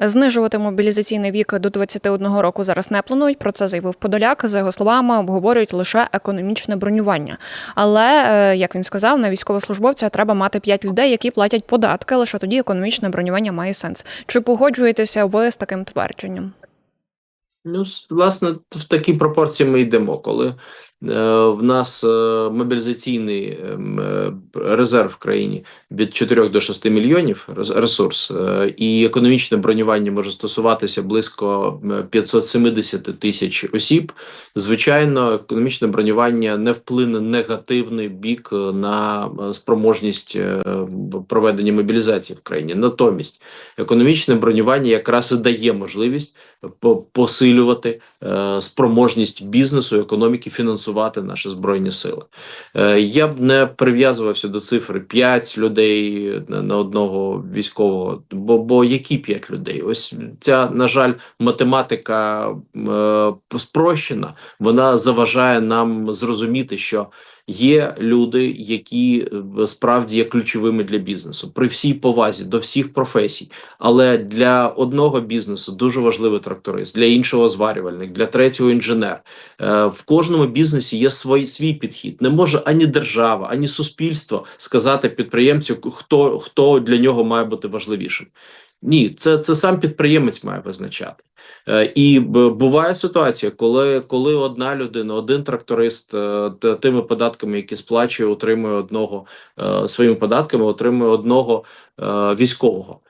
Знижувати мобілізаційний вік до 21 року зараз не планують. Про це заявив Подоляк. За його словами, обговорюють лише економічне бронювання. Але е, як він сказав, на військовослужбовця треба мати 5 людей, які платять податки. Лише тоді економічне бронювання має сенс. Чи погоджуєтеся ви з таким твердженням? Ну, власне, в такі пропорції ми йдемо, коли в нас е, мобілізаційний ем, е, резерв в країні від 4 до 6 мільйонів ресурс, е, і економічне бронювання може стосуватися близько е, 570 тисяч осіб. Звичайно, економічне бронювання не вплине негативний бік е, на е, спроможність е, проведення мобілізації в країні. Натомість, економічне бронювання якраз і дає можливість посилювати е, спроможність бізнесу, економіки фінансувати наші збройні сили. Е, я б не прив'язувався до цифри 5 людей на, на одного військового. Бо, бо які 5 людей? Ось ця, на жаль, математика е, спрощена, вона заважає нам зрозуміти, що є люди, які е, справді є ключовими для бізнесу при всій повазі до всіх професій. Але для одного бізнесу дуже важливий тракторист, для іншого зварювальник, для третього інженер. Е, в кожному бізнесі є свій, свій підхід. Не може ані держава, ані суспільство сказати підприємцю, хто, хто для нього має бути важливішим. Ні, це, це сам підприємець має визначати. Е, І буває ситуація, коли, коли одна людина, один тракторист е, тими податками, які сплачує, отримує одного е, своїми податками, отримує одного військового.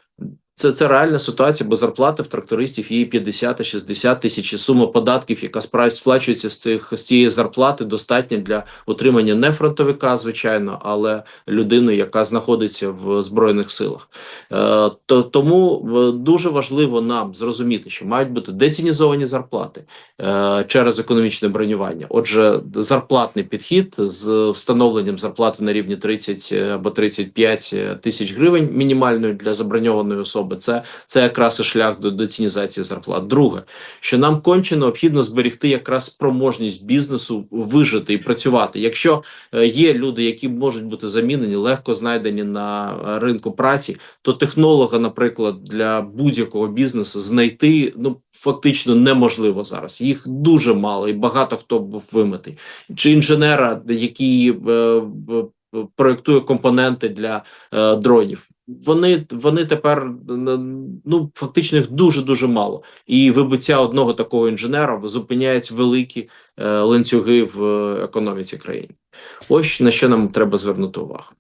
Це, це реальна ситуація, бо зарплати в трактористів є і 50 і 60 тисяч. Сума податків, яка справді сплачується з цих з цієї зарплати, достатня для утримання не фронтовика, звичайно, але людини, яка знаходиться в збройних силах. Е, то тому е, дуже важливо нам зрозуміти, що мають бути децінізовані зарплати е, через економічне бронювання. Отже, зарплатний підхід з встановленням зарплати на рівні 30 або 35 тисяч гривень мінімальної для заброньованої особи. Це, це якраз і шлях до децінізації зарплат. Друге, що нам конче необхідно зберегти якраз спроможність бізнесу вижити і працювати. Якщо е, є люди, які можуть бути замінені, легко знайдені на е, ринку праці, то технолога, наприклад, для будь-якого бізнесу знайти ну фактично неможливо зараз. Їх дуже мало, і багато хто був вимитий. Чи інженера, який е, проектує компоненти для е, дронів. Вони вони тепер ну фактично їх дуже дуже мало, і вибуття одного такого інженера зупиняють великі е, ланцюги в е, економіці країни. Ось на що нам треба звернути увагу.